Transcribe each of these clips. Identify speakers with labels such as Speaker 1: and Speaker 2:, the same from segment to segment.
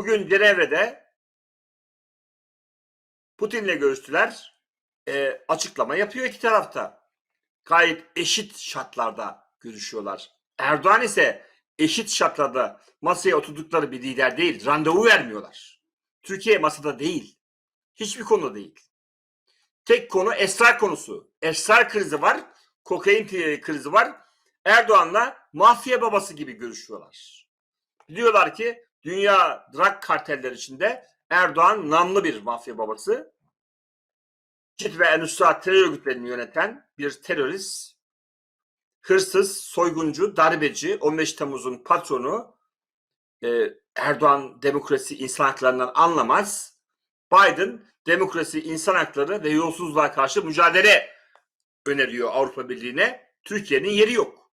Speaker 1: Bugün Cenevre'de Putin'le görüştüler. Ee, açıklama yapıyor iki tarafta. Gayet eşit şartlarda görüşüyorlar. Erdoğan ise eşit şartlarda masaya oturdukları bir lider değil. Randevu vermiyorlar. Türkiye masada değil. Hiçbir konuda değil. Tek konu esrar konusu. Esrar krizi var. Kokain krizi var. Erdoğan'la mafya babası gibi görüşüyorlar. Diyorlar ki dünya drag karteller içinde Erdoğan namlı bir mafya babası. CİT ve Enusra terör örgütlerini yöneten bir terörist, hırsız, soyguncu, darbeci, 15 Temmuz'un patronu, e, Erdoğan demokrasi insan haklarından anlamaz. Biden demokrasi, insan hakları ve yolsuzluğa karşı mücadele öneriyor Avrupa Birliği'ne. Türkiye'nin yeri yok.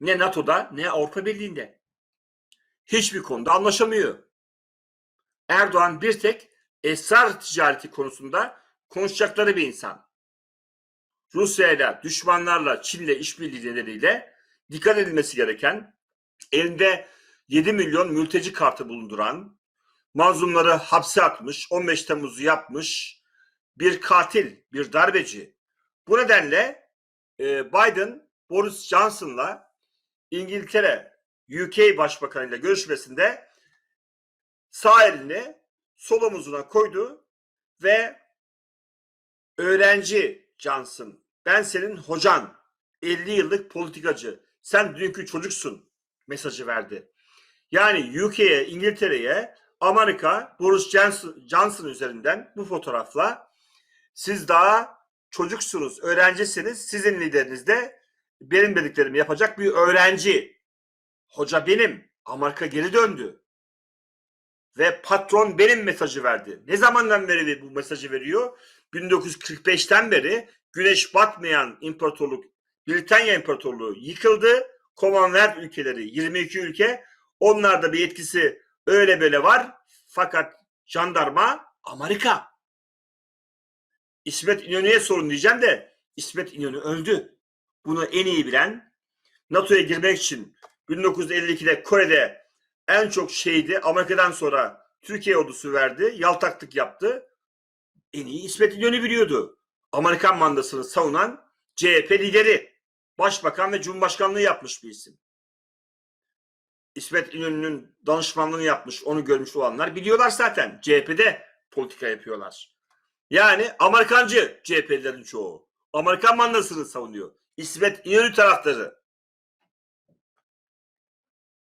Speaker 1: Ne NATO'da ne Avrupa Birliği'nde. Hiçbir konuda anlaşamıyor. Erdoğan bir tek esrar ticareti konusunda konuşacakları bir insan. Rusya ile, düşmanlarla, Çin'le işbirliği nedeniyle dikkat edilmesi gereken, elinde 7 milyon mülteci kartı bulunduran, mazlumları hapse atmış, 15 Temmuz'u yapmış bir katil, bir darbeci. Bu nedenle e, Biden Boris Johnson'la İngiltere UK Başbakanı ile görüşmesinde sağ elini sol omuzuna koydu ve öğrenci Johnson ben senin hocan 50 yıllık politikacı sen dünkü çocuksun mesajı verdi. Yani UK'ye İngiltere'ye Amerika Boris Johnson, Johnson üzerinden bu fotoğrafla siz daha çocuksunuz, öğrencisiniz. Sizin lideriniz de benim dediklerimi yapacak bir öğrenci. Hoca benim. Amerika geri döndü. Ve patron benim mesajı verdi. Ne zamandan beri bu mesajı veriyor? 1945'ten beri güneş batmayan imparatorluk Britanya İmparatorluğu yıkıldı. Commonwealth ülkeleri 22 ülke onlarda bir etkisi öyle böyle var. Fakat jandarma Amerika. İsmet İnönü'ye sorun diyeceğim de İsmet İnönü öldü. Bunu en iyi bilen NATO'ya girmek için 1952'de Kore'de en çok şeydi Amerika'dan sonra Türkiye ordusu verdi. Yaltaklık yaptı. En iyi İsmet İnönü biliyordu. Amerikan mandasını savunan CHP lideri. Başbakan ve Cumhurbaşkanlığı yapmış bir isim. İsmet İnönü'nün danışmanlığını yapmış, onu görmüş olanlar biliyorlar zaten. CHP'de politika yapıyorlar. Yani Amerikancı CHP'lilerin çoğu. Amerikan mandasını savunuyor. İsmet İnönü taraftarı.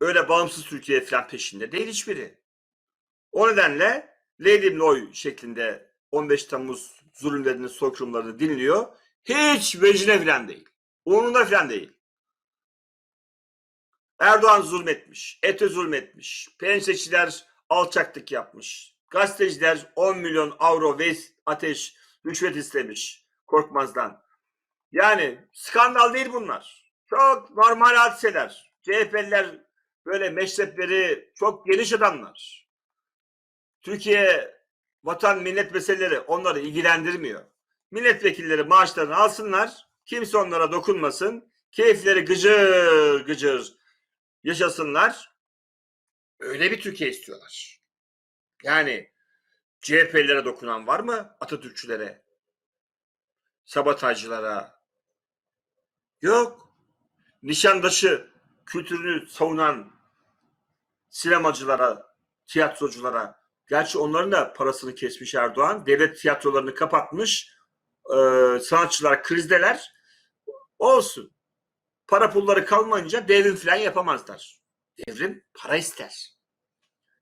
Speaker 1: Öyle bağımsız Türkiye falan peşinde değil hiçbiri. O nedenle Lady Noy şeklinde 15 Temmuz zulümlerini, soykırımlarını dinliyor. Hiç vecine falan değil. Umurunda falan değil. Erdoğan zulmetmiş, ETÖ zulmetmiş, penseçiler alçaklık yapmış, gazeteciler 10 milyon avro ve ateş rüşvet istemiş korkmazdan. Yani skandal değil bunlar. Çok normal hadiseler. CHP'liler böyle meşrepleri çok geniş adamlar. Türkiye vatan millet meseleleri onları ilgilendirmiyor. Milletvekilleri maaşlarını alsınlar. Kimse onlara dokunmasın. Keyifleri gıcır gıcır yaşasınlar. Öyle bir Türkiye istiyorlar. Yani CHP'lilere dokunan var mı? Atatürkçülere, sabotajcılara. Yok. Nişandaşı kültürünü savunan sinemacılara, tiyatroculara. Gerçi onların da parasını kesmiş Erdoğan. Devlet tiyatrolarını kapatmış. Ee, sanatçılar krizdeler. Olsun. Para pulları kalmayınca devrim falan yapamazlar. Devrim para ister.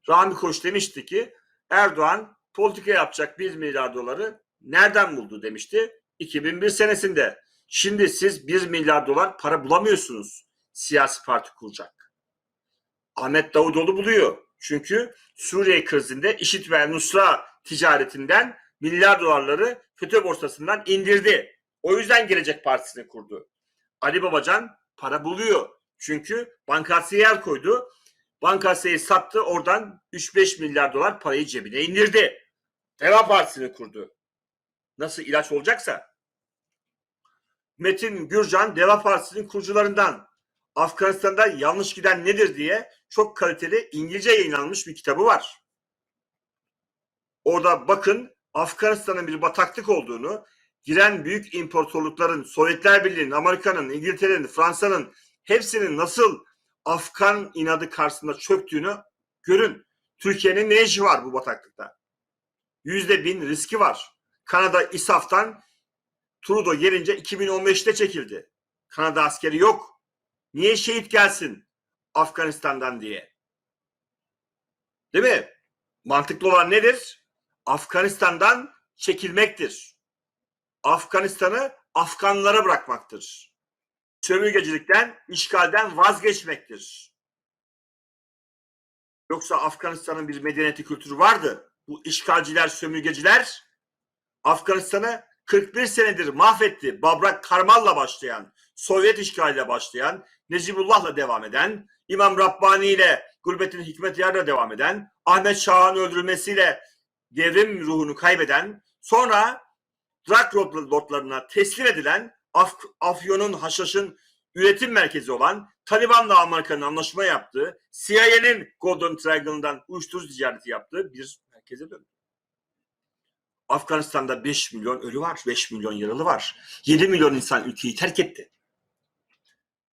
Speaker 1: Rami Koç demişti ki Erdoğan politika yapacak 1 milyar doları nereden buldu demişti 2001 senesinde. Şimdi siz 1 milyar dolar para bulamıyorsunuz siyasi parti kuracak. Ahmet Davutoğlu buluyor. Çünkü Suriye krizinde IŞİD ve Nusra ticaretinden milyar dolarları FETÖ borsasından indirdi. O yüzden Gelecek Partisi'ni kurdu. Ali Babacan para buluyor. Çünkü bankasya yer koydu. Bankasya'yı sattı oradan 3-5 milyar dolar parayı cebine indirdi. Deva Partisi'ni kurdu. Nasıl ilaç olacaksa. Metin Gürcan Deva Partisi'nin kurucularından. Afganistan'da yanlış giden nedir diye çok kaliteli İngilizce yayınlanmış bir kitabı var. Orada bakın Afganistan'ın bir bataklık olduğunu, giren büyük imparatorlukların, Sovyetler Birliği'nin, Amerika'nın, İngiltere'nin, Fransa'nın hepsinin nasıl Afgan inadı karşısında çöktüğünü görün. Türkiye'nin ne işi var bu bataklıkta? Yüzde bin riski var. Kanada İSAF'tan Trudeau gelince 2015'te çekildi. Kanada askeri yok. Niye şehit gelsin Afganistan'dan diye? Değil mi? Mantıklı olan nedir? Afganistan'dan çekilmektir. Afganistan'ı Afganlara bırakmaktır. Sömürgecilikten, işgalden vazgeçmektir. Yoksa Afganistan'ın bir medeniyeti kültürü vardı. Bu işgalciler, sömürgeciler Afganistan'ı 41 senedir mahvetti. Babrak Karmal'la başlayan, Sovyet işgaliyle başlayan, Necibullah'la devam eden, İmam Rabbani ile Gurbetin Hikmetiyar'la devam eden, Ahmet Şah'ın öldürülmesiyle devrim ruhunu kaybeden, sonra Drak lordlarına teslim edilen, Af Afyon'un, Haşhaş'ın üretim merkezi olan, Taliban'la Amerika'nın anlaşma yaptığı, CIA'nin Golden Triangle'dan uyuşturucu ticareti yaptığı bir merkeze döndü. Afganistan'da 5 milyon ölü var, 5 milyon yaralı var. 7 milyon insan ülkeyi terk etti.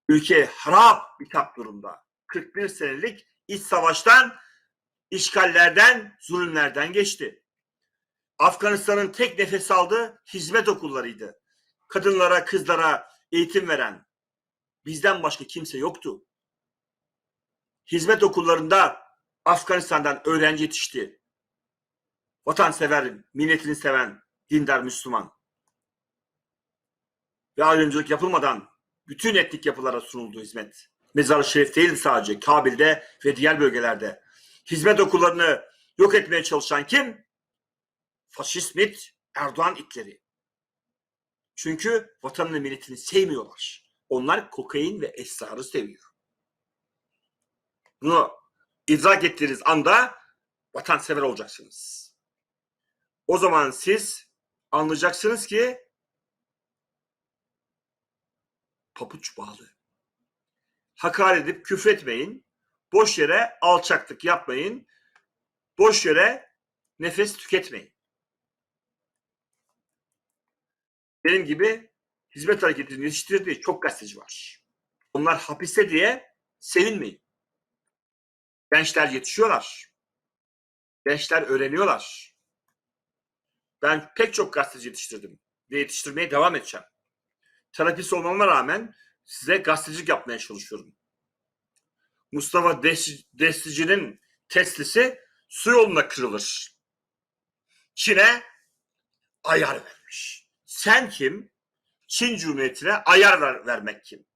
Speaker 1: Ülke harap bitap durumda. 41 senelik iç savaştan, işgallerden, zulümlerden geçti. Afganistan'ın tek nefes aldığı hizmet okullarıydı. Kadınlara, kızlara eğitim veren bizden başka kimse yoktu. Hizmet okullarında Afganistan'dan öğrenci yetişti. Vatansever, milletini seven, dindar Müslüman. Ve ayrımcılık yapılmadan bütün etnik yapılara sunuldu hizmet. Mezar-ı Şerif değil sadece Kabil'de ve diğer bölgelerde. Hizmet okullarını yok etmeye çalışan kim? Faşist MİT, Erdoğan itleri. Çünkü vatanını milletini sevmiyorlar. Onlar kokain ve esrarı seviyor. Bunu idrak ettiğiniz anda vatansever olacaksınız. O zaman siz anlayacaksınız ki papuç bağlı. Hakaret edip küfretmeyin. Boş yere alçaklık yapmayın. Boş yere nefes tüketmeyin. Benim gibi hizmet hareketini yetiştirdiği çok gazeteci var. Onlar hapiste diye sevinmeyin. Gençler yetişiyorlar. Gençler öğreniyorlar. Ben pek çok gazeteci yetiştirdim ve yetiştirmeye devam edeceğim. Terapist olmama rağmen size gazetecilik yapmaya çalışıyorum. Mustafa Destici'nin Teslisi su yolunda kırılır. Çin'e ayar vermiş. Sen kim? Çin Cumhuriyeti'ne ayar ver, vermek kim?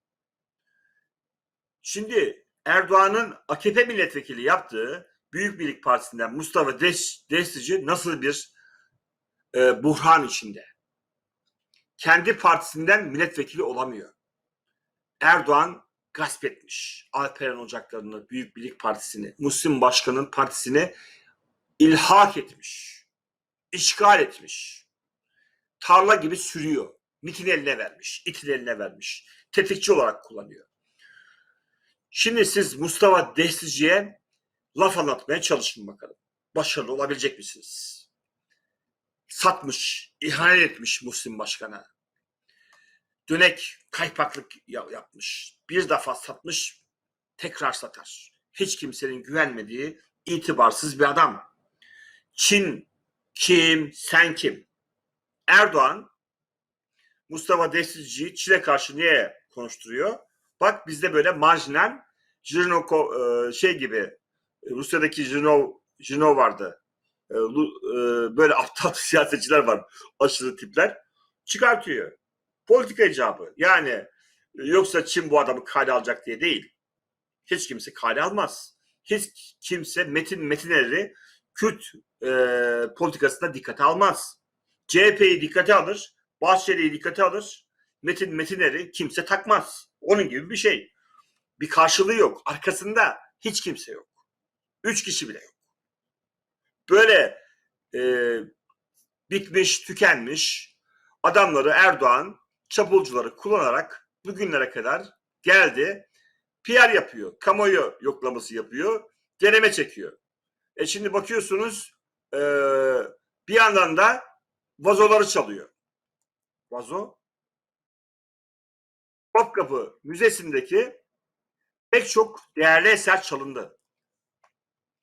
Speaker 1: Şimdi Erdoğan'ın AKP milletvekili yaptığı Büyük Birlik Partisi'nden Mustafa Destici nasıl bir e, buhran içinde? Kendi partisinden milletvekili olamıyor. Erdoğan gasp etmiş. Alperen Ocakları'nı, Büyük Birlik Partisi'ni, Müslüm Başkan'ın partisini ilhak etmiş. işgal etmiş. Tarla gibi sürüyor. MİT'in eline vermiş, İT'in eline vermiş. Tetikçi olarak kullanıyor. Şimdi siz Mustafa Destici'ye laf anlatmaya çalışın bakalım. Başarılı olabilecek misiniz? Satmış, ihanet etmiş Müslüm Başkan'a. Dönek kaypaklık yapmış. Bir defa satmış, tekrar satar. Hiç kimsenin güvenmediği itibarsız bir adam. Çin kim, sen kim? Erdoğan Mustafa Destici'yi Çin'e karşı niye konuşturuyor? Bak bizde böyle marjinal Jirinoko e, şey gibi Rusya'daki Jirinov, Jirinov vardı. E, böyle aptal siyasetçiler var. Aşırı tipler. Çıkartıyor. Politika icabı. Yani yoksa Çin bu adamı kale alacak diye değil. Hiç kimse kale almaz. Hiç kimse Metin Metinleri Kürt e, politikasına dikkate almaz. CHP'yi dikkate alır. Bahçeli'yi dikkate alır. Metin Metinleri kimse takmaz. Onun gibi bir şey. Bir karşılığı yok. Arkasında hiç kimse yok. Üç kişi bile yok. Böyle e, bitmiş, tükenmiş adamları Erdoğan çapulcuları kullanarak bugünlere kadar geldi PR yapıyor. Kamuoyu yoklaması yapıyor. Deneme çekiyor. E şimdi bakıyorsunuz e, bir yandan da vazoları çalıyor. Vazo Topkapı Müzesi'ndeki pek çok değerli eser çalındı.